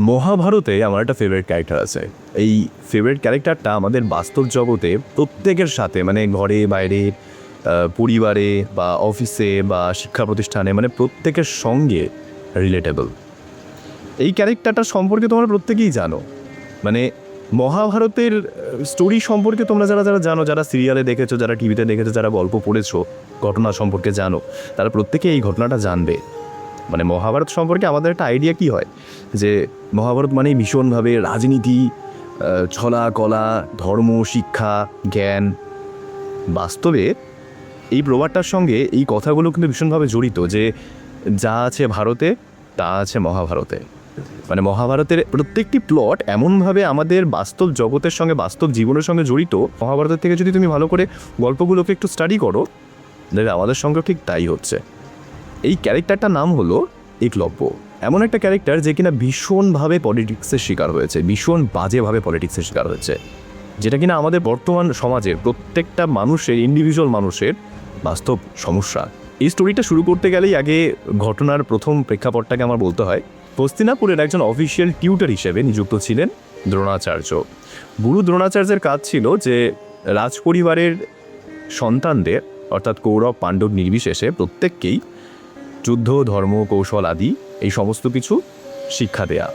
মহাভারতে আমার একটা ফেভারিট ক্যারেক্টার আছে। এই ফেভারিট ক্যারেক্টারটা আমাদের বাস্তব জগতে প্রত্যেকের সাথে মানে ঘরে, বাইরে পরিবারে বা অফিসে বা শিক্ষা প্রতিষ্ঠানে মানে প্রত্যেকের সঙ্গে রিলেটেবল এই ক্যারেক্টারটা সম্পর্কে তোমরা প্রত্যেকেই জানো। মানে মহাভারতের স্টোরি সম্পর্কে তোমরা যারা যারা জানো, যারা সিরিয়ালে দেখেছ, যারা টিভিতে দেখেছ, যারা গল্প পড়েছো, ঘটনা সম্পর্কে জানো, তারা প্রত্যেকে এই ঘটনাটা জানবে। মানে মহাভারত সম্পর্কে আমাদের একটা আইডিয়া কি হয়? যে মহাভারত মানে ভীষণভাবে রাজনীতি ছলা, কলা, ধর্ম, শিক্ষা, জ্ঞান। বাস্তবে এই প্রবাদটার সঙ্গে এই কথাগুলো কিন্তু ভীষণভাবে জড়িত যে যা আছে ভারতে, তা আছে মহাভারতে। মানে মহাভারতের প্রত্যেকটি প্লট এমনভাবে আমাদের বাস্তব জগতের সঙ্গে, বাস্তব জীবনের সঙ্গে জড়িত। মহাভারতের থেকে যদি তুমি ভালো করে গল্পগুলোকে একটু স্টাডি করো দেখবে আমাদের সঙ্গে ঠিক তাই হচ্ছে। এই ক্যারেক্টারটার নাম হলো একলব্য। এমন একটা ক্যারেক্টার যে কিনা ভীষণভাবে পলিটিক্সের শিকার হয়েছে, ভীষণ বাজেভাবে পলিটিক্সের শিকার হয়েছে। যেটা কিনা আমাদের বর্তমান সমাজে প্রত্যেকটা মানুষের ইন্ডিভিজুয়াল মানুষের বাস্তব সমস্যা। এই স্টোরিটা শুরু করতে গেলেই আগে ঘটনার প্রথম প্রেক্ষাপটটাকে আমার বলতে হয়। হস্তিনাপুরের একজন অফিসিয়াল টিউটার হিসেবে নিযুক্ত ছিলেন দ্রোণাচার্য। গুরু দ্রোণাচার্যের কাজ ছিল যে রাজপরিবারের সন্তানদের, অর্থাৎ কৌরব পাণ্ডব নির্বিশেষে প্রত্যেককেই যুদ্ধ, ধর্ম, কৌশল আদি এই সমস্ত কিছু শিক্ষা দেয়া।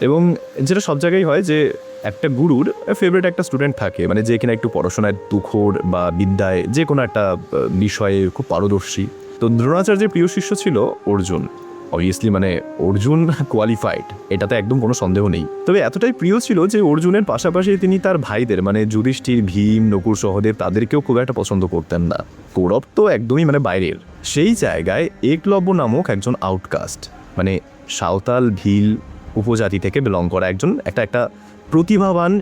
এবং যেটা সব জায়গায় হয় যে একটা গুরুর ফেভারিট একটা স্টুডেন্ট থাকে মানে যে কিনা একটু পড়াশোনায় দুখোর বা বিদ্যায় যে কোনো একটা বিষয়ে খুব পারদর্শী। তো দ্রোণাচার্যের প্রিয় শিষ্য ছিল অর্জুন। অবভিয়াসলি মানে অর্জুন কোয়ালিফাইড এটাতে একদম কোনো সন্দেহ নেই। তবে এতটাই প্রিয় ছিল যে অর্জুনের পাশাপাশি তিনি তার ভাইদের মানে যুধিষ্ঠির, ভীম নকুর সহদেব, তাদেরকেও খুব একটা পছন্দ করতেন না। কৌরব তো একদমই মানে বাইরের। সেই জায়গায় একলব্য নামক একজন আউটকাস্ট মানে সাঁওতাল, ভিল উপজাতি থেকে বিলং করা একজন, একটা একটা প্রতিভাবান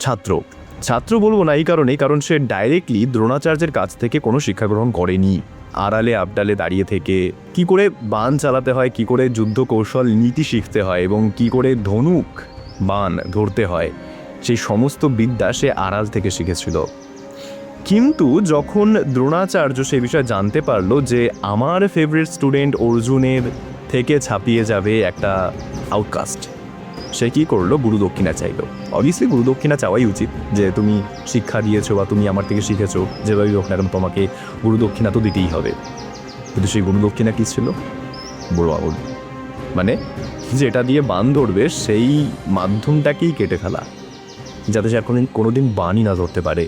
ছাত্র। ছাত্র বলব না এই কারণেই, কারণ সে ডাইরেক্টলি দ্রোণাচার্যের কাছ থেকে কোনো শিক্ষা গ্রহণ করেনি। আড়ালে আবডালে দাঁড়িয়ে থেকে কি করে বান চালাতে হয়, কি করে যুদ্ধ কৌশল নীতি শিখতে হয় এবং কি করে ধনুক, বান ধরতে হয়, সেই সমস্ত বিদ্যা সে আড়াল থেকে শিখেছিল। কিন্তু যখন দ্রোণাচার্য সে বিষয়ে জানতে পারল যে আমার ফেভারিট স্টুডেন্ট অর্জুনের থেকে ছাপিয়ে যাবে একটা আউটকাস্ট সে কি করল? গুরু দক্ষিণা চাইলো। অবভিয়াসলি গুরু দক্ষিণা চাওয়াই উচিত যে, তুমি শিক্ষা দিয়েছ বা তুমি আমার থেকে শিখেছো, যেভাবেই হোক না কেন তোমাকে গুরু দক্ষিণা তো দিতেই হবে। কিন্তু সেই গুরু দক্ষিণা কী ছিল? বড় আঙুল মানে যেটা দিয়ে বান ধরবে, সেই মাধ্যমটাকেই কেটে ফেলা, যাতে সে কোনোদিন কোনোদিন বানই না ধরতে পারে।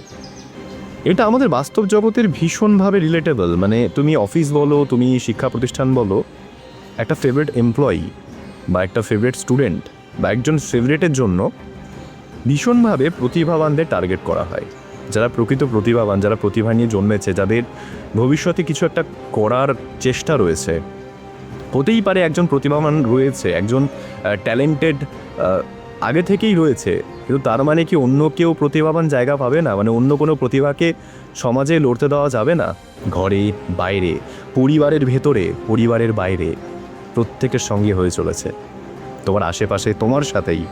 এটা আমাদের বাস্তব জগতের ভীষণভাবে রিলেটেবল মানে তুমি অফিস বলো, তুমি শিক্ষা প্রতিষ্ঠান বলো, একটা ফেভারিট এমপ্লয়ি বা একটা ফেভারিট স্টুডেন্ট বা একজন ফেভারিটের জন্য ভীষণভাবে প্রতিভাবানদের টার্গেট করা হয়। যারা প্রকৃত প্রতিভাবান, যারা প্রতিভা নিয়ে জন্মেছে, যাদের ভবিষ্যতে কিছু একটা করার চেষ্টা রয়েছে, হতেই পারে একজন প্রতিভাবান রয়েছে, একজন ট্যালেন্টেড আগে থেকেই রয়েছে, কিন্তু তার মানে কি অন্য কেউ প্রতিভাবান জায়গা পাবে না? মানে অন্য কোনো প্রতিভাকে সমাজে লড়তে দেওয়া যাবে না? ঘরে, বাইরে, পরিবারের ভেতরে, পরিবারের বাইরে প্রত্যেকের সঙ্গে হয়ে চলেছে। তোমার আশেপাশে তোমার সাথেই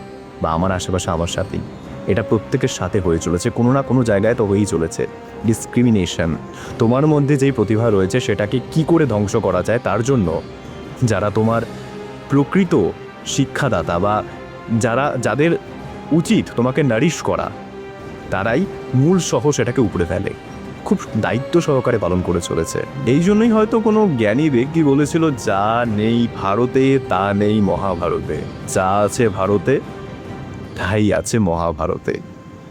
বা আমার আশেপাশে আমার সাথেই। এটা প্রত্যেকের সাথে হয়ে চলেছে, কোনো না কোনো জায়গায় তো হয়েই চলেছে। ডিসক্রিমিনেশন তোমার মধ্যে যেই প্রতিভা রয়েছে সেটাকে কি করে ধ্বংস করা যায় তার জন্য যারা তোমার প্রকৃত শিক্ষাদাতা বা যারা, যাদের উচিত তোমাকে নারিশ করা, তারাই মূল সহ সেটাকে উপড়ে ফেলে। খুব দায়িত্ব সহকারে পালন করে চলেছে। এই জন্যই হয়তো কোনো জ্ঞানী ব্যক্তি বলেছিল, যা নেই ভারতে, তা নেই মহাভারতে। যা আছে ভারতে, তাই আছে মহাভারতে।